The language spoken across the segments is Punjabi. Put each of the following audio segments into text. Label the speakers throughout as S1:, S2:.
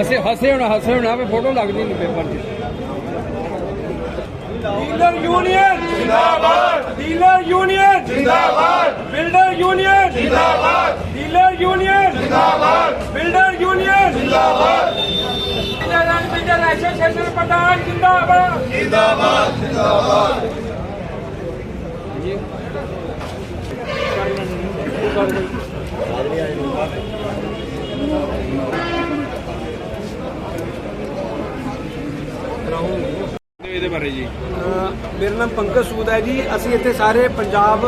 S1: ਹੱਸੇ ਹੱਸੇ ਹੁਣ ਹੱਸੇ ਹੁਣ ਆਪੇ ਫੋਟੋ ਲੱਗਦੀ ਨਹੀਂ ਪੇਪਰ 'ਚ।
S2: ਡੀਲਰ ਯੂਨੀਅਨ ਜਿੰਦਾਬਾਦ। ਡੀਲਰ ਯੂਨੀਅਨ ਜਿੰਦਾਬਾਦ। ਬਿਲਡਰ ਯੂਨੀਅਨ ਜਿੰਦਾਬਾਦ। ਡੀਲਰ ਯੂਨੀਅਨ ਜਿੰਦਾਬਾਦ। ਬਿਲਡਰ ਯੂਨੀਅਨ ਜਿੰਦਾਬਾਦ। ਬਿਲਡਰ ਐਸੋਸੀਏਸ਼ਨ ਪ੍ਰਧਾਨ ਜਿੰਦਾਬਾਦ।
S1: ਇਹਦੇ ਬਾਰੇ ਜੀ?
S3: ਮੇਰਾ ਨਾਮ ਪੰਕਜ ਸੂਦ ਹੈ ਜੀ। ਅਸੀਂ ਇੱਥੇ ਸਾਰੇ ਪੰਜਾਬ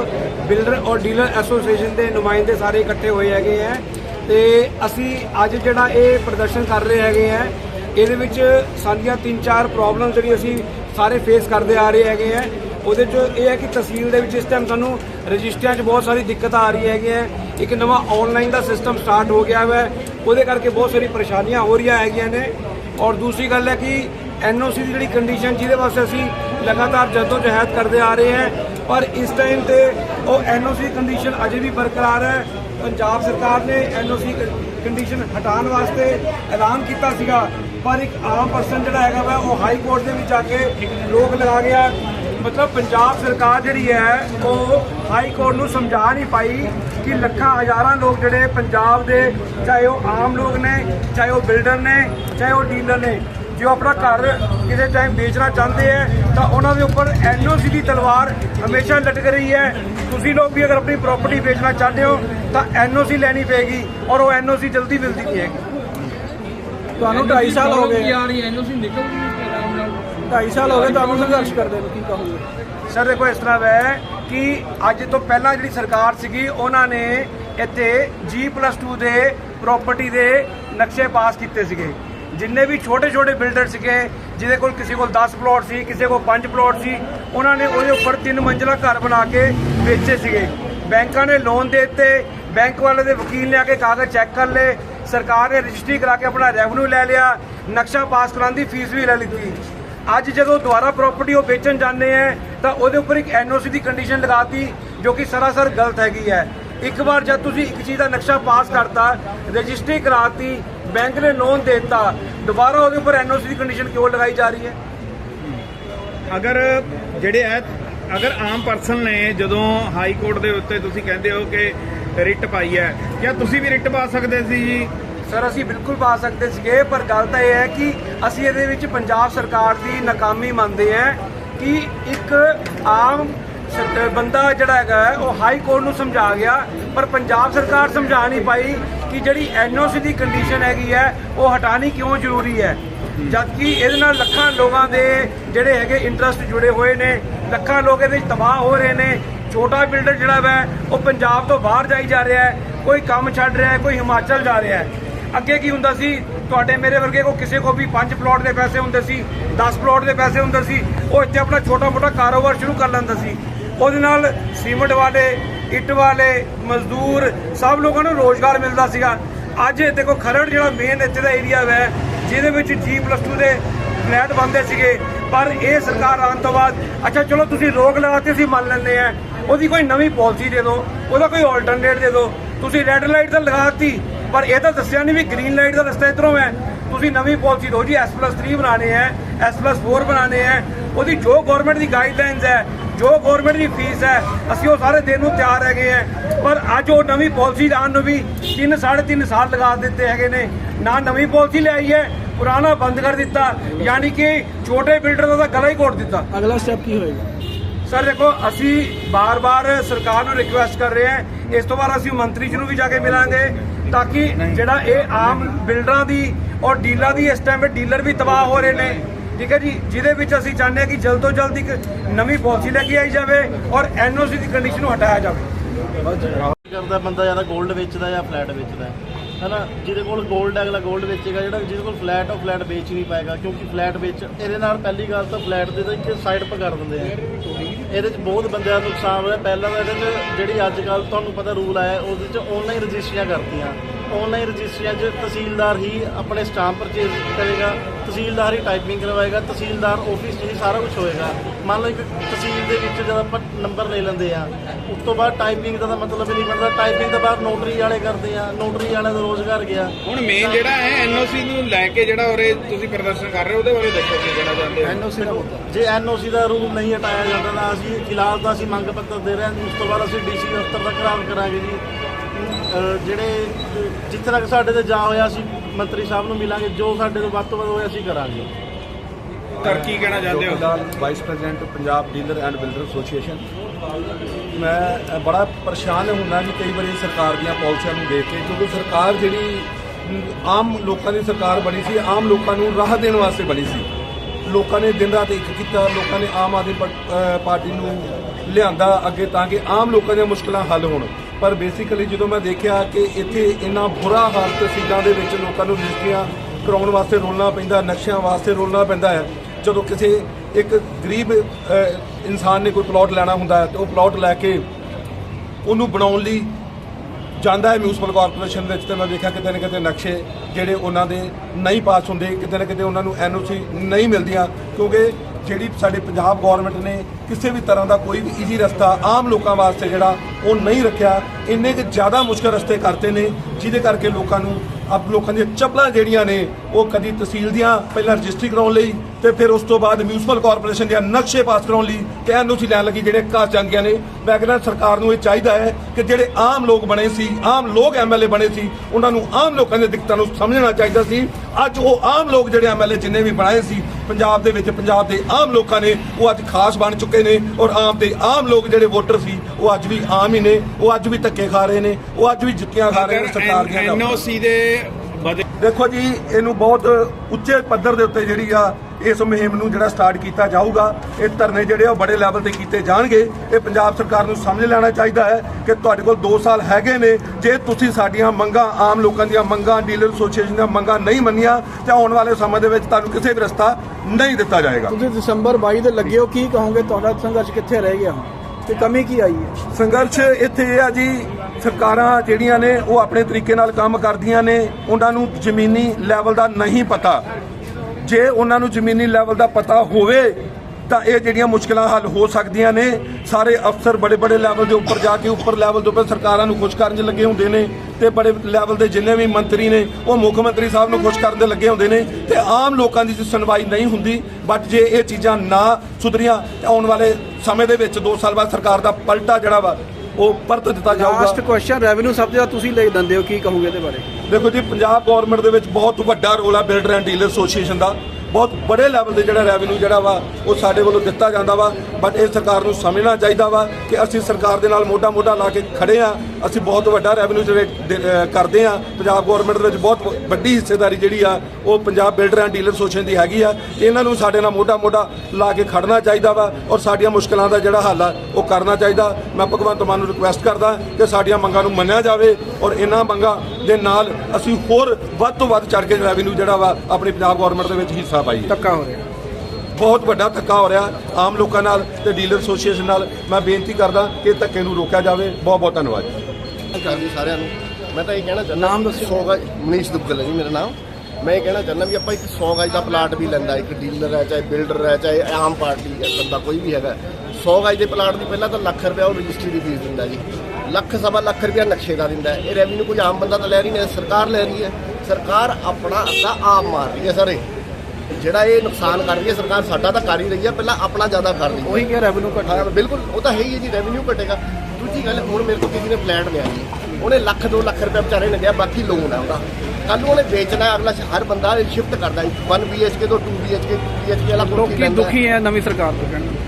S3: ਬਿਲਡਰ ਔਰ ਡੀਲਰ ਐਸੋਸੀਏਸ਼ਨ ਦੇ ਨੁਮਾਇੰਦੇ ਸਾਰੇ ਇਕੱਠੇ ਹੋਏ ਹੈਗੇ ਹੈ ਤੇ ਅਸੀਂ ਅੱਜ ਜਿਹੜਾ ਇਹ ਪ੍ਰਦਰਸ਼ਨ ਕਰ ਰਹੇ ਹੈਗੇ ਹੈ ਇਹਦੇ ਵਿੱਚ ਸਾਡੀਆਂ ਤਿੰਨ ਚਾਰ ਪ੍ਰੋਬਲਮ ਜਿਹੜੀ ਅਸੀਂ ਸਾਰੇ ਫੇਸ ਕਰਦੇ ਆ ਰਹੇ ਹੈਗੇ ਹੈ ਉਹਦੇ ਚ ਇਹ ਹੈ ਕਿ ਤਹਿਸੀਲ ਦੇ ਵਿੱਚ ਇਸ ਟਾਈਮ ਸਾਨੂੰ ਰਜਿਸਟਰੀਆਂ 'ਚ ਬਹੁਤ ਸਾਰੀ ਦਿੱਕਤਾਂ ਆ ਰਹੀ ਹੈਗੀਆਂ ਇੱਕ ਨਵਾਂ ਆਨਲਾਈਨ ਦਾ ਸਿਸਟਮ ਸਟਾਰਟ ਹੋ ਗਿਆ ਹੈ ਉਹਦੇ ਕਰਕੇ ਬਹੁਤ ਸਾਰੀ ਪਰੇਸ਼ਾਨੀਆਂ ਹੋ ਰਹੀਆਂ ਹੈਗੀਆਂ ਨੇ। ਔਰ ਦੂਸਰੀ ਗੱਲ ਹੈ ਕਿ ਐਨਓਸੀ ਦੀ ਜਿਹੜੀ ਕੰਡੀਸ਼ਨ ਜਿਹਦੇ ਵਾਸਤੇ ਅਸੀਂ ਲਗਾਤਾਰ ਜਦੋਂ ਜਹਿਦ ਕਰਦੇ ਆ ਰਹੇ ਹਾਂ, ਪਰ ਇਸ ਟਾਈਮ ਤੇ ਉਹ ਐਨਓਸੀ ਕੰਡੀਸ਼ਨ ਅਜੇ ਵੀ ਬਰਕਰਾਰ ਹੈ। ਪੰਜਾਬ ਸਰਕਾਰ ਨੇ ਐਨਓਸੀ ਕੰਡੀਸ਼ਨ ਹਟਾਉਣ ਵਾਸਤੇ ਐਲਾਨ ਕੀਤਾ ਸੀਗਾ, ਪਰ ਇੱਕ ਆਮ ਪਰਸਨ ਜਿਹੜਾ ਹੈਗਾ ਵਾ, ਉਹ ਹਾਈ ਕੋਰਟ ਦੇ ਵਿੱਚ ਜਾ ਕੇ ਰੋਕ ਲਗਾ ਗਿਆ। ਮਤਲਬ ਪੰਜਾਬ ਸਰਕਾਰ ਜਿਹੜੀ ਹੈ, ਉਹ ਹਾਈ ਕੋਰਟ ਨੂੰ ਸਮਝਾ ਨਹੀਂ ਪਾਈ ਕਿ ਲੱਖਾਂ ਹਜ਼ਾਰਾਂ ਲੋਕ ਜਿਹੜੇ ਪੰਜਾਬ ਦੇ, ਚਾਹੇ ਉਹ ਆਮ ਲੋਕ ਨੇ, ਚਾਹੇ ਉਹ ਬਿਲਡਰ ਨੇ, ਚਾਹੇ ਉਹ ਡੀਲਰ ਨੇ ਜੋ ਆਪਣਾ ਘਰ ਕਿਸੇ ਟਾਈਮ ਵੇਚਣਾ ਚਾਹੁੰਦੇ ਹੈ ਤਾਂ ਉਹਨਾਂ ਦੇ ਉੱਪਰ ਐਨਓਸੀ ਦੀ ਤਲਵਾਰ ਹਮੇਸ਼ਾ ਲਟਕ ਰਹੀ ਹੈ। ਤੁਸੀਂ ਲੋਕ ਵੀ ਅਗਰ ਆਪਣੀ ਪ੍ਰਾਪਰਟੀ ਵੇਚਣਾ ਚਾਹੁੰਦੇ ਹੋ ਤਾਂ ਐਨਓਸੀ ਲੈਣੀ ਪਏਗੀ ਔਰ ਉਹ ਐਨਓਸੀ ਜਲਦੀ ਮਿਲਦੀ ਨਹੀਂ ਹੈਗੀ।
S4: ਤੁਹਾਨੂੰ 2.5 ਸਾਲ ਹੋ ਗਏ।
S1: ਆ ਰਹੀ ਐਨਓਸੀ ਨਿਕਲ ਨਹੀਂ ਆਰਾਮ ਨਾਲ।
S4: 2.5 ਸਾਲ ਹੋ ਗਏ ਤੁਹਾਨੂੰ ਸੰਘਰਸ਼ ਕਰਦੇ ਨੂੰ ਕੀ ਕਹੋਗੇ?
S3: ਸਰ ਦੇਖੋ ਇਸ ਤਰ੍ਹਾਂ ਹੈ ਕਿ ਅੱਜ ਤੋਂ ਪਹਿਲਾਂ ਜਿਹੜੀ ਸਰਕਾਰ ਸੀਗੀ ਉਹਨਾਂ ਨੇ ਇੱਥੇ G+2 ਦੇ ਪ੍ਰਾਪਰਟੀ ਦੇ ਨਕਸ਼ੇ ਪਾਸ ਕੀਤੇ ਸੀਗੇ। ਜਿੰਨੇ ਵੀ ਛੋਟੇ ਛੋਟੇ ਬਿਲਡਰ ਸੀਗੇ, ਜਿਹਦੇ ਕੋਲ ਕਿਸੇ ਕੋਲ 10 ਪਲਾਟ ਸੀ, ਕਿਸੇ ਕੋਲ 5 ਪਲਾਟ ਸੀ, ਉਹਨਾਂ ਨੇ ਉਹਦੇ ਉੱਪਰ ਤਿੰਨ ਮੰਜ਼ਿਲਾ ਘਰ ਬਣਾ ਕੇ ਵੇਚੇ ਸੀਗੇ। ਬੈਂਕਾਂ ਨੇ ਲੋਨ ਦੇ ਦਿੱਤੇ, ਬੈਂਕ ਵਾਲੇ ਦੇ ਵਕੀਲ ਨੇ ਆ ਕੇ ਕਾਗਜ਼ ਚੈੱਕ ਕਰ ਲਏ, ਸਰਕਾਰ ਨੇ ਰਜਿਸਟਰੀ ਕਰਾ ਕੇ ਆਪਣਾ ਰੈਵਨਿਊ ਲੈ ਲਿਆ, ਨਕਸ਼ਾ ਪਾਸ ਕਰਾਉਣ ਦੀ ਫੀਸ ਵੀ ਲੈ ਲਿੱਤੀ। ਅੱਜ ਜਦੋਂ ਦੁਬਾਰਾ ਪ੍ਰਾਪਰਟੀ ਉਹ ਵੇਚਣ ਜਾਂਦੇ ਆ, ਤਾਂ ਉਹਦੇ ਉੱਪਰ ਇੱਕ ਐਨਓਸੀ ਦੀ ਕੰਡੀਸ਼ਨ ਲਗਾਤੀ ਜੋ ਕਿ ਸਰਾਸਰ ਗਲਤ ਹੈਗੀ ਹੈ। ਇੱਕ ਵਾਰ ਜਦ ਤੁਸੀਂ ਇੱਕ ਚੀਜ਼ ਦਾ ਨਕਸ਼ਾ ਪਾਸ ਕਰਤਾ ਰਜਿਸਟਰੀ ਕਰਾਤੀ ਬੈਂਕ ਨੇ ਲੋਨ ਦਿੱਤਾ ਦੁਬਾਰਾ ਉਹਦੇ ਉੱਪਰ ਐਨਓਸੀ ਦੀ ਕੰਡੀਸ਼ਨ ਕਿਉਂ ਲਗਾਈ ਜਾ ਰਹੀ ਹੈ?
S5: ਅਗਰ ਜਿਹੜੇ ਐ ਅਗਰ ਆਮ ਪਰਸਨ ਨੇ ਜਦੋਂ ਹਾਈ ਕੋਰਟ ਦੇ ਉੱਤੇ ਤੁਸੀਂ ਕਹਿੰਦੇ ਹੋ ਕਿ ਰਿਟ ਪਾਈ ਹੈ ਕਿਆ ਤੁਸੀਂ ਵੀ ਰਿਟ ਪਾ ਸਕਦੇ ਸੀ ਜੀ?
S3: ਸਰ ਅਸੀਂ ਬਿਲਕੁਲ ਪਾ ਸਕਦੇ ਸੀਗੇ ਪਰ ਗੱਲ ਤਾਂ ਇਹ ਹੈ ਕਿ ਅਸੀਂ ਇਹਦੇ ਵਿੱਚ ਪੰਜਾਬ ਸਰਕਾਰ ਦੀ ਨਾਕਾਮੀ ਮੰਨਦੇ ਹਾਂ ਕਿ ਇੱਕ ਆਮ ਬੰਦਾ ਜਿਹੜਾ ਹੈਗਾ ਉਹ ਹਾਈ ਕੋਰਟ ਨੂੰ ਸਮਝਾ ਗਿਆ, ਪਰ ਪੰਜਾਬ ਸਰਕਾਰ ਸਮਝਾ ਨਹੀਂ ਪਾਈ ਕਿ ਜਿਹੜੀ ਐਨਓਸੀ ਦੀ ਕੰਡੀਸ਼ਨ ਹੈਗੀ ਹੈ, ਉਹ ਹਟਾਣੀ ਕਿਉਂ ਜ਼ਰੂਰੀ ਹੈ। ਜਦਕਿ ਇਹਦੇ ਨਾਲ ਲੱਖਾਂ ਲੋਕਾਂ ਦੇ ਜਿਹੜੇ ਹੈਗੇ ਇੰਟਰਸਟ ਜੁੜੇ ਹੋਏ ਨੇ, ਲੱਖਾਂ ਲੋਕ ਇਹਦੇ ਵਿੱਚ ਤਬਾਹ ਹੋ ਰਹੇ ਨੇ। ਛੋਟਾ ਬਿਲਡਰ ਜਿਹੜਾ ਵੈ, ਉਹ ਪੰਜਾਬ ਤੋਂ ਬਾਹਰ ਜਾਈ ਜਾ ਰਿਹਾ ਹੈ, ਕੋਈ ਕੰਮ ਛੱਡ ਰਿਹਾ ਹੈ, ਕੋਈ ਹਿਮਾਚਲ ਜਾ ਰਿਹਾ ਹੈ। ਅੱਗੇ ਕੀ ਹੁੰਦਾ ਸੀ? ਤੁਹਾਡੇ ਮੇਰੇ ਵਰਗੇ ਕੋ ਕਿਸੇ ਕੋ ਵੀ 5 ਪਲਾਟ ਦੇ ਪੈਸੇ ਹੁੰਦੇ ਸੀ 10 ਪਲਾਟ ਦੇ ਪੈਸੇ ਹੁੰਦੇ ਸੀ, ਉਹ ਇੱਥੇ ਆਪਣਾ ਛੋਟਾ ਮੋਟਾ ਕਾਰੋਬਾਰ ਸ਼ੁਰੂ ਕਰ ਲੈਂਦਾ ਸੀ। ਉਹਦੇ ਨਾਲ ਸੀਮਟ ਵਾਲੇ, ਇੱਟ ਵਾਲੇ, ਮਜ਼ਦੂਰ ਸਭ ਲੋਕਾਂ ਨੂੰ ਰੋਜ਼ਗਾਰ ਮਿਲਦਾ ਸੀਗਾ। ਅੱਜ ਦੇਖੋ ਖਰੜ ਜਿਹੜਾ ਮੇਨ ਇੱਥੇ ਦਾ ਏਰੀਆ ਵੈ, ਜਿਹਦੇ ਵਿੱਚ ਜੀ ਪਲੱਸ G+2 ਦੇ ਫਲੈਟ ਬੰਦੇ ਸੀਗੇ। ਪਰ ਇਹ ਸਰਕਾਰ ਆਉਣ ਤੋਂ ਬਾਅਦ, ਅੱਛਾ ਚਲੋ ਤੁਸੀਂ ਰੋਕ ਲਗਾਤੀ, ਅਸੀਂ ਮੰਨ ਲੈਂਦੇ ਆ ਉਹਦੀ ਕੋਈ ਨਵੀਂ ਪਾਲਿਸੀ ਦੇ ਦਿਓ, ਉਹਦਾ ਕੋਈ ਆਲਟਰਨੇਟ ਦੇ ਦਿਓ। ਤੁਸੀਂ ਰੈੱਡ ਲਾਈਟ ਤਾਂ ਲਗਾਤੀ ਪਰ ਇਹ ਤਾਂ ਦੱਸਿਆ ਨਹੀਂ ਵੀ ਗ੍ਰੀਨ ਲਾਈਟ ਦਾ ਰਸਤਾ ਇਧਰੋਂ ਹੈ। ਤੁਸੀਂ ਨਵੀਂ ਪਾਲਿਸੀ ਦਿਓ ਜੀ S+3 ਬਣਾਣੇ ਹੈ S+4 ਬਣਾਣੇ ਹੈ। ਉਹਦੀ ਜੋ ਗਵਰਨਮੈਂਟ ਦੀ ਗਾਈਡਲਾਈਨਸ ਹੈ ਜੋ ਗਵਰਨਮੈਂਟ ਦੀ ਫੀਸ ਹੈ ਅਸੀਂ ਉਹ ਸਾਰੇ ਦੇਣ ਨੂੰ ਤਿਆਰ ਹੈਗੇ ਆ ਪਰ ਅੱਜ ਉਹ ਨਵੀਂ ਪਾਲਿਸੀ ਲਾਉਣ ਨੂੰ ਵੀ 3 3.5 ਸਾਲ ਲਗਾ ਦਿੱਤੇ ਹੈਗੇ ਨੇ। ਨਾ ਨਵੀਂ ਪਾਲਿਸੀ ਲਿਆਈ ਹੈ ਪੁਰਾਣਾ ਬੰਦ ਕਰ ਦਿੱਤਾ। ਯਾਨੀ ਕਿ ਛੋਟੇ ਬਿਲਡਰ ਦਾ ਤਾਂ ਗਲਾ ਹੀ ਘੋਟ ਦਿੱਤਾ।
S4: ਅਗਲਾ ਸਟੈਪ ਕੀ ਹੋਏਗਾ?
S3: ਸਰ ਦੇਖੋ ਅਸੀਂ ਬਾਰ-ਬਾਰ ਸਰਕਾਰ ਨੂੰ ਰਿਕੁਐਸਟ ਕਰ ਰਹੇ ਹਾਂ। ਇਸ ਤੋਂ ਬਾਅਦ ਅਸੀਂ ਮੰਤਰੀ ਜੀ ਨੂੰ ਵੀ ਜਾ ਕੇ ਮਿਲਾਂਗੇ ਤਾਂ ਕਿ ਜਿਹੜਾ ਇਹ ਆਮ ਬਿਲਡਰਾਂ ਦੀ ਔਰ ਡੀਲਰਾਂ ਦੀ ਇਸ ਟਾਈਮ ਡੀਲਰ ਵੀ ਤਬਾਹ ਹੋ ਰਹੇ ਨੇ। ਠੀਕ ਹੈ ਜੀ, ਜਿਹਦੇ ਵਿੱਚ ਅਸੀਂ ਚਾਹੁੰਦੇ ਹਾਂ ਕਿ ਜਲਦ ਤੋਂ ਜਲਦ ਇੱਕ ਨਵੀਂ ਪਾਲਿਸੀ ਲੈ ਕੇ ਆਈ ਜਾਵੇ ਔਰ ਐਨਓਸੀ ਦੀ ਕੰਡੀਸ਼ਨ ਨੂੰ ਹਟਾਇਆ ਜਾਵੇ।
S6: ਕਰਦਾ ਬੰਦਾ ਜ਼ਿਆਦਾ ਤਾਂ 골ਡ ਵੇਚਦਾ ਜਾਂ ਫਲੈਟ ਵੇਚਦਾ। ਹੈ ਨਾ ਜਿਹਦੇ ਕੋਲ 골ਡ ਹੈ, ਅਗਲਾ 골ਡ ਵੇਚੇਗਾ, ਜਿਹੜਾ ਜਿਹਦੇ ਕੋਲ ਫਲੈਟ ਉਹ ਫਲੈਟ ਵੇਚ ਨਹੀਂ ਪਾਏਗਾ, ਕਿਉਂਕਿ ਫਲੈਟ ਵੇਚ ਇਹਦੇ ਨਾਲ ਪਹਿਲੀ ਗੱਲ ਤਾਂ ਫਲੈਟ ਦੇ ਤਾਂ ਇੱਕ ਸਾਈਡ 'ਤੇ ਕਰ ਦਿੰਦੇ ਆ। ਇਹਦੇ 'ਚ ਬਹੁਤ ਬੰਦਿਆਂ ਨੂੰ ਨੁਕਸਾਨ ਹੋਇਆ। ਪਹਿਲਾਂ ਤਾਂ ਇਹਦੇ 'ਚ ਜਿਹੜੀ ਅੱਜ ਕੱਲ ਤੁਹਾਨੂੰ ਪਤਾ ਰੂਲ ਆਇਆ, ਉਹਦੇ 'ਚ ਆਨਲਾਈਨ ਰਜਿਸਟਰੀਆਂ ਕਰਤੀਆਂ। ਆਨਲਾਈਨ ਰਜਿਸਟਰੀਆਂ 'ਚ ਤਹਿਸੀਲਦਾਰ ਹੀ ਆਪਣੇ ਸਟਾਂਪ ਪਰਚੇਜ਼ ਕਰੇਗਾ। ਤਹਿਸੀਲਦਾਰ ਹੀ ਟਾਈਪਿੰਗ ਕਰਵਾਏਗਾ ਤਹਿਸੀਲਦਾਰ ਆਫਿਸ 'ਚ ਹੀ ਸਾਰਾ ਕੁਝ ਹੋਏਗਾ। ਮੰਨ ਲਓ ਇੱਕ ਤਹਿਸੀਲ ਦੇ ਵਿੱਚ ਜਦ ਆਪਾਂ ਨੰਬਰ ਲੈ ਲੈਂਦੇ ਆ ਉਸ ਤੋਂ ਬਾਅਦ ਟਾਈਪਿੰਗ ਦਾ ਤਾਂ ਮਤਲਬ ਹੀ ਨਹੀਂ ਬਣਦਾ। ਟਾਈਪਿੰਗ ਤੋਂ ਬਾਅਦ ਨੋਟਰੀ ਵਾਲੇ ਕਰਦੇ ਆ ਨੋਟਰੀ ਵਾਲਿਆਂ ਦਾ ਰੋਜ਼ਗਾਰ ਗਿਆ।
S5: ਹੁਣ ਮੇਨ ਜਿਹੜਾ ਹੈ ਐਨਓਸੀ ਨੂੰ ਲੈ ਕੇ ਜਿਹੜਾ ਉਰੇ ਤੁਸੀਂ ਪ੍ਰਦਰਸ਼ਨ ਕਰ ਰਹੇ ਹੋ ਉਹਦੇ ਬਾਰੇ ਦੱਸੋ ਕੀ ਕਹਿਣਾ ਚਾਹੁੰਦੇ ਹੋ
S6: ਐਨਓਸੀ ਦਾ ਮੁੱਦਾ। ਜੇ ਐਨਓਸੀ ਦਾ ਰੂਲ ਨਹੀਂ ਹਟਾਇਆ ਜਾਂਦਾ ਤਾਂ ਅਸੀਂ ਫਿਲਹਾਲ ਤਾਂ ਅਸੀਂ ਮੰਗ ਪੱਤਰ ਦੇ ਰਹੇ ਹਾਂ ਉਸ ਤੋਂ ਬਾਅਦ ਅਸੀਂ ਡੀਸੀ ਦਫ਼ਤਰ ਦਾ ਘਰਾਵ ਕਰਾਂਗੇ ਜੀ। ਜਿਹੜੇ ਜਿੱਥੇ ਤੱਕ ਸਾਡੇ ਤੇ ਜਾ ਹੋਇਆ ਅਸੀਂ ਮੰਤਰੀ ਸਾਹਿਬ ਨੂੰ ਮਿਲਾਂਗੇ ਜੋ ਸਾਡੇ ਤੋਂ ਵੱਧ ਤੋਂ ਵੱਧ ਹੋਇਆ ਅਸੀਂ ਕਰਾਂਗੇ।
S5: ਸਰ ਕੀ ਕਹਿਣਾ ਚਾਹੁੰਦੇ ਹੋ?
S7: Vice president Punjab dealer and builder association ਮੈਂ ਬੜਾ ਪਰੇਸ਼ਾਨ ਹੁੰਦਾ ਕਿ ਕਈ ਵਾਰੀ ਸਰਕਾਰ ਦੀਆਂ ਪਾਲਿਸੀਆਂ ਨੂੰ ਦੇਖ ਕੇ ਕਿਉਂਕਿ ਸਰਕਾਰ ਜਿਹੜੀ ਆਮ ਲੋਕਾਂ ਦੀ ਸਰਕਾਰ ਬਣੀ ਸੀ ਆਮ ਲੋਕਾਂ ਨੂੰ ਰਾਹ ਦੇਣ ਵਾਸਤੇ ਬਣੀ ਸੀ। ਲੋਕਾਂ ਨੇ ਦਿਨ ਰਾਤ ਇੱਕ ਕੀਤਾ ਲੋਕਾਂ ਨੇ ਆਮ ਆਦਮੀ ਪਾਰਟੀ ਨੂੰ ਲਿਆਂਦਾ ਅੱਗੇ ਤਾਂ ਕਿ ਆਮ ਲੋਕਾਂ ਦੀਆਂ ਮੁਸ਼ਕਲਾਂ ਹੱਲ ਹੋਣ। ਪਰ ਬੇਸਿਕਲੀ ਜਦੋਂ ਮੈਂ ਦੇਖਿਆ ਕਿ ਇੱਥੇ ਇੰਨਾ ਬੁਰਾ ਹਾਲ ਤਹਿਸੀਲਾਂ ਦੇ ਵਿੱਚ ਲੋਕਾਂ ਨੂੰ ਰਜਿਸਟਰੀਆਂ ਕਰਾਉਣ ਵਾਸਤੇ ਰੋਲਣਾ ਪੈਂਦਾ ਨਕਸ਼ਿਆਂ ਵਾਸਤੇ ਰੋਲਣਾ ਪੈਂਦਾ ਹੈ। ਜਦੋਂ ਕਿਸੇ ਇੱਕ ਗਰੀਬ ਇਨਸਾਨ ਨੇ ਕੋਈ ਪਲਾਟ ਲੈਣਾ ਹੁੰਦਾ ਹੈ, ਤੇ ਉਹ ਪਲਾਟ ਲੈ ਕੇ ਉਹਨੂੰ ਬਣਾਉਣ ਲਈ ਜਾਂਦਾ ਹੈ ਮਿਊਨਿਸਪਲ ਕਾਰਪੋਰੇਸ਼ਨ ਵਿੱਚ, ਤੇ ਮੈਂ ਵੇਖਿਆ ਕਿਤੇ ਨਾ ਕਿਤੇ ਨਕਸ਼ੇ ਜਿਹੜੇ ਉਹਨਾਂ ਦੇ ਨਹੀਂ ਪਾਸ ਹੁੰਦੇ, ਕਿਤੇ ਨਾ ਕਿਤੇ ਉਹਨਾਂ ਨੂੰ ਐਨਓਸੀ ਨਹੀਂ ਮਿਲਦੀਆਂ, ਕਿਉਂਕਿ ਜਿਹੜੀ ਸਾਡੇ ਪੰਜਾਬ ਗਵਰਨਮੈਂਟ ਨੇ ਕਿਸੇ ਵੀ ਤਰ੍ਹਾਂ ਦਾ ਕੋਈ ਵੀ ਈਜ਼ੀ ਰਸਤਾ ਆਮ ਲੋਕਾਂ ਵਾਸਤੇ ਜਿਹੜਾ ਉਹ ਨਹੀਂ ਰੱਖਿਆ, ਇੰਨੇ ਕਿ ਜ਼ਿਆਦਾ ਮੁਸ਼ਕਲ ਰਸਤੇ ਕਰਤੇ ਨੇ, ਜਿਹਦੇ ਕਰਕੇ ਲੋਕਾਂ ਨੂੰ ਆਪ ਲੋਕਾਂ ਦੀਆਂ ਚੱਪਲਾਂ ਜਿਹੜੀਆਂ ਨੇ ਉਹ ਕਦੀ ਤਹਿਸੀਲ ਦੀਆਂ ਪਹਿਲਾਂ ਰਜਿਸਟਰੀ ਕਰਾਉਣ ਲਈ ਤੇ ਫਿਰ ਉਸ ਤੋਂ ਬਾਅਦ ਮਿਊਨਿਸਪਲ ਕਾਰਪੋਰੇਸ਼ਨ ਦੇ ਨਕਸ਼ੇ ਪਾਸ ਕਰਾਉਣ ਲਈ ਤੇ ਐਨਓਸੀ ਲੈਣ ਲੱਗੀ ਜਿਹੜੇ ਘਰ ਜਾਂਦੀਆਂ ਨੇ। ਮੈਂ ਕਹਿੰਦਾ ਸਰਕਾਰ ਨੂੰ ਇਹ ਚਾਹੀਦਾ ਹੈ ਕਿ ਜਿਹੜੇ ਆਮ ਲੋਕ ਬਣੇ ਸੀ, ਆਮ ਲੋਕ ਐਮਐਲਏ ਬਣੇ ਸੀ, ਉਹਨਾਂ ਨੂੰ ਆਮ ਲੋਕਾਂ ਦੀਆਂ ਦਿੱਕਤਾਂ ਨੂੰ ਸਮਝਣਾ ਚਾਹੀਦਾ ਸੀ। ਅੱਜ ਉਹ ਆਮ ਲੋਕ ਜਿਹੜੇ ਐਮਐਲਏ ਜਿੰਨੇ ਵੀ ਬਣਾਏ ਸੀ ਪੰਜਾਬ ਦੇ ਵਿੱਚ ਪੰਜਾਬ ਦੇ ਆਮ ਲੋਕਾਂ ਨੇ ਉਹ ਅੱਜ ਖਾਸ ਬਣ ਚੁੱਕੇ ਨੇ ਔਰ ਆਮ ਤੇ ਆਮ ਲੋਕ ਜਿਹੜੇ ਵੋਟਰ ਸੀ ਉਹ ਅੱਜ ਵੀ ਆਮ ਹੀ ਨੇ ਉਹ ਅੱਜ ਵੀ ਧੱਕੇ ਖਾ ਰਹੇ ਨੇ ਉਹ ਅੱਜ ਵੀ ਜੁੱਤੀਆਂ ਖਾ ਰਹੇ ਨੇ ਸਰਕਾਰ ਦੀਆਂ
S5: ਐਨਓਸੀ ਦੇ
S7: ਦੇਖੋ ਜੀ ਇਹਨੂੰ ਬਹੁਤ ਉੱਚੇ ਪੱਧਰ ਦੇ ਉੱਤੇ ਜਿਹੜੀ ਆ ਇਸ ਮੁਹਿੰਮ ਨੂੰ ਜਿਹੜਾ ਸਟਾਰਟ ਕੀਤਾ ਜਾਊਗਾ ਇਹ ਧਰਨੇ ਜਿਹੜੇ ਆ ਉਹ ਬੜੇ ਲੈਵਲ ਤੇ ਕੀਤੇ ਜਾਣਗੇ। ਇਹ ਪੰਜਾਬ ਸਰਕਾਰ ਨੂੰ ਸਮਝ ਲੈਣਾ ਚਾਹੀਦਾ ਹੈ ਕਿ ਤੁਹਾਡੇ ਕੋਲ 2 ਸਾਲ ਹੈਗੇ ਨੇ। ਜੇ ਤੁਸੀਂ ਸਾਡੀਆਂ ਮੰਗਾਂ ਆਮ ਲੋਕਾਂ ਦੀਆਂ ਮੰਗਾਂ ਡੀਲਰ ਐਸੋਸੀਏਸ਼ਨ ਦੀਆਂ ਮੰਗਾਂ ਨਹੀਂ ਮੰਨੀਆਂ ਤੇ ਆਉਣ ਵਾਲੇ ਸਮੇਂ ਦੇ ਵਿੱਚ ਤੁਹਾਨੂੰ ਕਿਸੇ ਵੀ ਰਸਤਾ ਨਹੀਂ ਦਿੱਤਾ ਜਾਏਗਾ।
S4: ਤੁਸੀਂ ਦਸੰਬਰ 22 ਦੇ ਲੱਗੇ ਹੋ ਕੀ ਕਹੋਗੇ? ਤੁਹਾਡਾ ਸੰਘਰਸ਼ ਕਿੱਥੇ ਰਹਿ ਗਿਆ ਤੇ ਕਮੀ ਕੀ ਆਈ ਹੈ?
S7: ਸੰਘਰਸ਼ ਇੱਥੇ ਇਹ ਆ ਜੀ ਸਰਕਾਰਾਂ ਜਿਹੜੀਆਂ ਨੇ ਉਹ ਆਪਣੇ ਤਰੀਕੇ ਨਾਲ ਕੰਮ ਕਰਦੀਆਂ ਨੇ। ਉਹਨਾਂ ਨੂੰ ਜ਼ਮੀਨੀ ਲੈਵਲ ਦਾ ਨਹੀਂ ਪਤਾ। ਜੇ ਉਹਨਾਂ ਨੂੰ ਜ਼ਮੀਨੀ ਲੈਵਲ ਦਾ ਪਤਾ ਹੋਵੇ, ਤਾਂ ਇਹ ਜਿਹੜੀਆਂ ਮੁਸ਼ਕਲਾਂ ਹੱਲ ਹੋ ਸਕਦੀਆਂ ਨੇ। ਸਾਰੇ ਅਫਸਰ ਬੜੇ ਬੜੇ ਲੈਵਲ ਦੇ ਉੱਪਰ ਜਾ ਕੇ ਉੱਪਰ ਲੈਵਲ ਦੇ ਉੱਪਰ ਸਰਕਾਰਾਂ ਨੂੰ ਖੁਸ਼ ਕਰਨ 'ਚ ਲੱਗੇ ਹੁੰਦੇ ਨੇ ਤੇ ਬੜੇ ਲੈਵਲ ਦੇ ਜਿੰਨੇ ਵੀ ਮੰਤਰੀ ਨੇ, ਉਹ ਮੁੱਖ ਮੰਤਰੀ ਸਾਹਿਬ ਨੂੰ ਖੁਸ਼ ਕਰਨ ਦੇ ਲੱਗੇ ਹੁੰਦੇ ਨੇ ਤੇ ਆਮ ਲੋਕਾਂ ਦੀ ਸੁਣਵਾਈ ਨਹੀਂ ਹੁੰਦੀ। ਬਟ ਜੇ ਇਹ ਚੀਜ਼ਾਂ ਨਾ ਸੁਧਰੀਆਂ, ਤੇ ਆਉਣ ਵਾਲੇ ਸਮੇਂ ਦੇ ਵਿੱਚ 2 ਸਾਲ ਬਾਅਦ ਸਰਕਾਰ ਦਾ ਪਲਟਾ ਜਿਹੜਾ ਵਾ ਉਹ ਪਰਤ ਦਿੱਤਾ ਜਾਊਗਾ।
S4: ਲਾਸਟ ਕੁਐਸਚਨ ਰੈਵਨਿਊ ਸਭ ਤੋਂ ਜ਼ਿਆਦਾ ਤੁਸੀਂ ਲੈ ਦਿੰਦੇ ਹੋ ਕੀ ਕਹੋਗੇ ਇਹਦੇ ਬਾਰੇ?
S7: ਦੇਖੋ ਜੀ ਪੰਜਾਬ ਗਵਰਨਮੈਂਟ ਦੇ ਵਿੱਚ ਬਹੁਤ ਵੱਡਾ ਰੋਲ ਆ ਬਿਲਡਰ ਐਂਡ ਡੀਲਰ ਐਸੋਸੀਏਸ਼ਨ ਦਾ। ਬਹੁਤ ਬੜੇ ਲੈਵਲ ਤੇ ਜਿਹੜਾ ਰੈਵਨਿਊ ਜਿਹੜਾ ਵਾ, ਉਹ ਸਾਡੇ ਵੱਲੋਂ ਦਿੱਤਾ ਜਾਂਦਾ ਵਾ। ਬਟ ਇਹ ਸਰਕਾਰ ਨੂੰ ਸਮਝਣਾ ਚਾਹੀਦਾ ਵਾ ਕਿ ਅਸੀਂ ਸਰਕਾਰ ਦੇ ਨਾਲ ਮੋਢਾ ਮੋਢਾ ਲਾ ਕੇ ਖੜੇ ਆ। ਅਸੀਂ ਬਹੁਤ ਵੱਡਾ ਰੈਵਨਿਊ ਜਿਹੜੇ ਕਰਦੇ ਆ। ਪੰਜਾਬ ਗਵਰਨਮੈਂਟ ਦੇ ਵਿੱਚ ਬਹੁਤ ਵ- ਵੱਡੀ ਹਿੱਸੇਦਾਰੀ ਜਿਹੜੀ ਆ, ਉਹ Punjab builder and dealer association ਦੀ ਹੈਗੀ ਆ। ਇਹਨਾਂ ਨੂੰ ਸਾਡੇ ਨਾਲ ਮੋਢਾ ਮੋਢਾ ਲਾ ਕੇ ਖੜਨਾ ਚਾਹੀਦਾ ਵਾ ਔਰ ਸਾਡੀਆਂ ਮੁਸ਼ਕਲਾਂ ਦਾ ਜਿਹੜਾ ਹੱਲ ਆ, ਉਹ ਕਰਨਾ ਚਾਹੀਦਾ। ਮੈਂ ਭਗਵੰਤ ਮਾਨ ਨੂੰ ਰਿਕੁਐਸਟ ਕਰਦਾ ਕਿ ਸਾਡੀਆਂ ਮੰਗਾਂ ਨੂੰ ਮੰਨਿਆ ਜਾਵੇ ਔਰ ਇਹਨਾਂ ਮੰਗਾਂ ਦੇ ਨਾਲ ਅਸੀਂ ਹੋਰ ਵੱਧ ਤੋਂ ਵੱਧ ਚੜ ਕੇ ਰੈਵਨਿਊ ਜਿਹੜਾ ਵਾ ਆਪਣੀ ਪੰਜਾਬ ਗਵਰਨਮੈਂਟ ਦੇ ਵਿੱਚ ਹਿੱਸਾ ਪਾਈਏ।
S4: ਧੱਕਾ ਹੋ ਰਿਹਾ।
S7: ਬਹੁਤ ਵੱਡਾ ਧੱਕਾ ਹੋ ਰਿਹਾ ਆਮ ਲੋਕਾਂ ਨਾਲ ਤੇ ਡੀਲਰ ਐਸੋਸੀਏਸ਼ਨ ਨਾਲ। ਮੈਂ ਬੇਨਤੀ ਕਰਦਾ ਕਿ ਧੱਕੇ ਨੂੰ ਰੋਕਿਆ ਜਾਵੇ। ਬਹੁਤ ਬਹੁਤ ਧੰਨਵਾਦ ਜੀ।
S8: ਸਾਰਿਆਂ ਨੂੰ। ਮੈਂ ਤਾਂ ਇਹ ਕਹਿਣਾ ਚਾਹੁੰਦਾ
S4: ਨਾਮ।
S8: 100 ਗਜ ਮਨੀਸ਼ ਦੁੱਗਲ ਹੈ ਜੀ ਮੇਰਾ ਨਾਮ। ਮੈਂ ਇਹ ਕਹਿਣਾ ਚਾਹੁੰਦਾ ਵੀ ਆਪਾਂ ਇੱਕ 100 ਗਜ ਦਾ ਪਲਾਟ ਵੀ ਲੈਂਦਾ ਇੱਕ ਡੀਲਰ ਹੈ ਚਾਹੇ ਬਿਲਡਰ ਹੈ ਚਾਹੇ ਆਮ ਪਾਰਟੀ ਹੈ ਬੰਦਾ ਕੋਈ ਵੀ ਹੈਗਾ। 100 ਗਜ ਦੇ ਪਲਾਟ ਦੀ ਪਹਿਲਾਂ ਤਾਂ ਲੱਖ ਰੁਪਇਆ ਉਹ ਰਜਿਸਟਰੀ ਦੀ ਫੀਸ ਦਿੰਦਾ ਜੀ। ਲੱਖ ਸਵਾ ਲੱਖ ਰੁਪਇਆ ਨਕਸ਼ੇ ਦਾ ਦਿੰਦਾ। ਇਹ ਰੈਵਨਿਊ ਕੋਈ ਆਮ ਬੰਦਾ ਤਾਂ ਲੈ ਨਹੀਂ ਰਿਹਾ ਸਰਕਾਰ ਲੈ ਰਹੀ ਹੈ। ਸਰਕਾਰ ਆਪਣਾ ਅੱਧਾ ਆਪ ਮਾਰ ਰਹੀ ਹੈ ਸਾਰੇ। ਜਿਹੜਾ ਇਹ ਨੁਕਸਾਨ ਕਰ ਰਹੀ ਹੈ ਸਰਕਾਰ ਸਾਡਾ ਤਾਂ ਕਰ ਹੀ ਰਹੀ ਹੈ ਪਹਿਲਾਂ ਆਪਣਾ ਜ਼ਿਆਦਾ ਕਰ ਰਹੀ ਹੈ।
S4: ਉਹੀ ਕਿਹਾ ਰੈਵਨਿਊ ਘਟਾ
S8: ਬਿਲਕੁਲ ਉਹ ਤਾਂ ਹੈ ਹੀ ਹੈ ਜੀ ਰੈਵਨਿਊ ਘਟੇਗਾ। ਦੂਜੀ ਗੱਲ ਹੁਣ ਮੇਰੇ ਤੋਂ ਕਿਸੇ ਨੇ ਫਲੈਟ ਲਿਆ ਜੀ। ਉਹਨੇ ਲੱਖ 2 ਲੱਖ ਰੁਪਏ ਵਿਚਾਰੇ ਨੇ ਲਿਆ ਬਾਕੀ ਲੋਨ ਹੈ ਉਹਦਾ। ਕੱਲ ਨੂੰ ਉਹਨੇ ਵੇਚਣਾ ਅਗਲਾ ਹਰ ਬੰਦਾ ਸ਼ਿਫਟ ਕਰਦਾ 1 BHK ਤੋਂ 2 BHK BHK ਵਾਲਾ ਕੋਠੀ
S4: ਲੋਕੀ। ਦੁਖੀ ਹੈ ਨਵੀਂ ਸਰਕਾਰ ਤੋਂ ਕਹਿਣਾ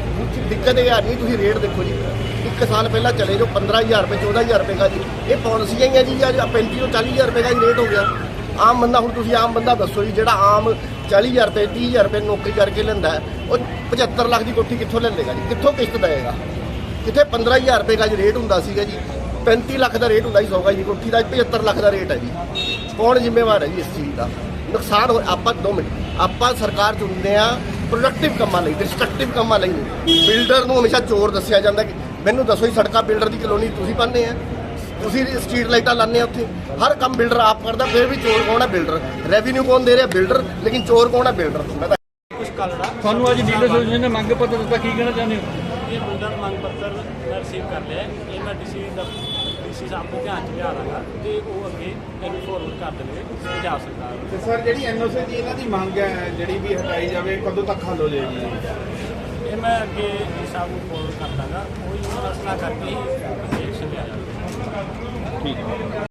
S8: ਦਿੱਕਤ ਇਹ ਆ ਨਹੀਂ, ਤੁਸੀਂ ਰੇਟ ਦੇਖੋ ਜੀ। ਇੱਕ ਸਾਲ ਪਹਿਲਾਂ ਚਲੇ ਜੋ 15000 ਰੁਪਏ 14000 ਰੁਪਏ ਦਾ ਜੀ। ਇਹ ਪਾਲਿਸੀਆਂ ਹੀ ਆ ਜੀ, ਅੱਜ 35 ਤੋਂ 40000 ਰੁਪਏ ਦਾ ਹੀ ਰੇਟ ਹੋ ਗਿਆ। ਆਮ ਬੰਦਾ, ਹੁਣ ਤੁਸੀਂ ਆਮ ਬੰਦਾ ਦੱਸੋ ਜੀ, ਜਿਹੜਾ ਆਮ 40000 ਰੁਪਏ 30000 ਰੁਪਏ ਨੌਕਰੀ ਕਰਕੇ ਲੈਂਦਾ ਉਹ 75 ਲੱਖ ਦੀ ਕੋਠੀ ਕਿੱਥੋਂ ਲੈ ਲੇਗਾ ਜੀ? ਕਿੱਥੋਂ ਕਿਸ਼ਤ ਦੇਗਾ ਕਿੱਥੇ 15000 ਰੁਪਏ ਦਾ ਜੀ ਰੇਟ ਹੁੰਦਾ ਸੀਗਾ ਜੀ? 35 ਲੱਖ ਦਾ ਰੇਟ ਹੁੰਦਾ ਸੀ ਸੌਗਾ ਜੀ, ਕੋਠੀ ਦਾ ਅੱਜ 75 ਲੱਖ ਦਾ ਰੇਟ ਹੈ ਜੀ। ਕੌਣ ਜ਼ਿੰਮੇਵਾਰ ਹੈ ਜੀ ਇਸ ਚੀਜ਼ ਦਾ? ਨੁਕਸਾਨ ਹੋ, ਆਪਾਂ, ਦੋ ਮਿੰਟ। ਆਪਾਂ ਸਰਕਾਰ ਚੁਣਦੇ ਆ ਪ੍ਰੋਡਕਟਿਵ ਕੰਮਾਂ ਲਈ ਡਿਸਟਰਕਟਿਵ ਕੰਮਾਂ ਲਈ ਨਹੀਂ। ਬਿਲਡਰ ਨੂੰ ਹਮੇਸ਼ਾ ਚੋਰ ਦੱਸਿਆ ਜਾਂਦਾ ਕਿ ਮੈਨੂੰ ਦੱਸੋ ਜੀ ਸੜਕਾਂ ਬਿਲਡਰ ਦੀ ਕਲੋਨੀ ਤੁਸੀਂ ਪਾਉਂਦੇ ਆ? ਤੁਸੀਂ ਸਟਰੀਟ ਲਾਈਟਾਂ ਲਾਉਂਦੇ ਆ ਉੱਥੇ। ਹਰ ਕੰਮ ਬਿਲਡਰ ਆਪ ਕਰਦਾ ਫਿਰ ਵੀ ਚੋਰ ਕੌਣ ਹੈ ਬਿਲਡਰ ਰੈਵਨਿਊ ਕੌਣ ਦੇ ਰਿਹਾ? ਬਿਲਡਰ ਲੇਕਿਨ ਚੋਰ ਕੌਣ ਹੈ ਬਿਲਡਰ ਮੈਂ ਤਾਂ
S1: ਤੁਹਾਨੂੰ ਅੱਜ ਡੀਲਰ ਐਸੋਸੀਏਸ਼ਨ ਨੇ ਮੰਗ ਪੱਤਰ ਦਿੱਤਾ ਕੀ ਕਹਿਣਾ ਚਾਹੁੰਦੇ ਹੋ?
S9: ਇਹ ਬਿਲਡਰ ਮੰਗ ਪੱਤਰ ਮੈਂ ਰਿਸੀਵ ਕਰ ਲਿਆ। ਹੈ। ਇਹ ਮੈਂ ਡੀਸੀ ਦਾ ਡੀਸੀ ਸਾਹਿਬ ਦੇ ਧਿਆਨ ਚ ਲਿਆ ਦਾਂਗਾ ਤੇ ਉਹ ਅੱਗੇ ਇਹਨੂੰ ਫੋਰਵਰਡ ਕਰ ਦੇਣਗੇ ਪੰਜਾਬ ਸਰਕਾਰ ਨੂੰ
S5: ਤੇ ਸਰ ਜਿਹੜੀ ਐਨਓਸੀ ਦੀ ਇਹਨਾਂ ਦੀ ਮੰਗ ਹੈ ਜਿਹੜੀ ਵੀ ਹਟਾਈ ਜਾਵੇ ਕਦੋਂ ਤੱਕ ਹੱਲ ਹੋ ਜਾਏਗੀ?
S9: ਇਹ ਮੈਂ ਅੱਗੇ ਡੀ ਸਾਹਿਬ ਨੂੰ ਫੋਰਵਰਡ ਕਰ ਦਾਂਗਾ ਉਹ ਹੀ ਫੈਸਲਾ ਕਰਕੇ ਹੀ ਅੱਗੇ ਐਕਸ਼ਨ ਲਿਆ ਜਾਵੇਗਾ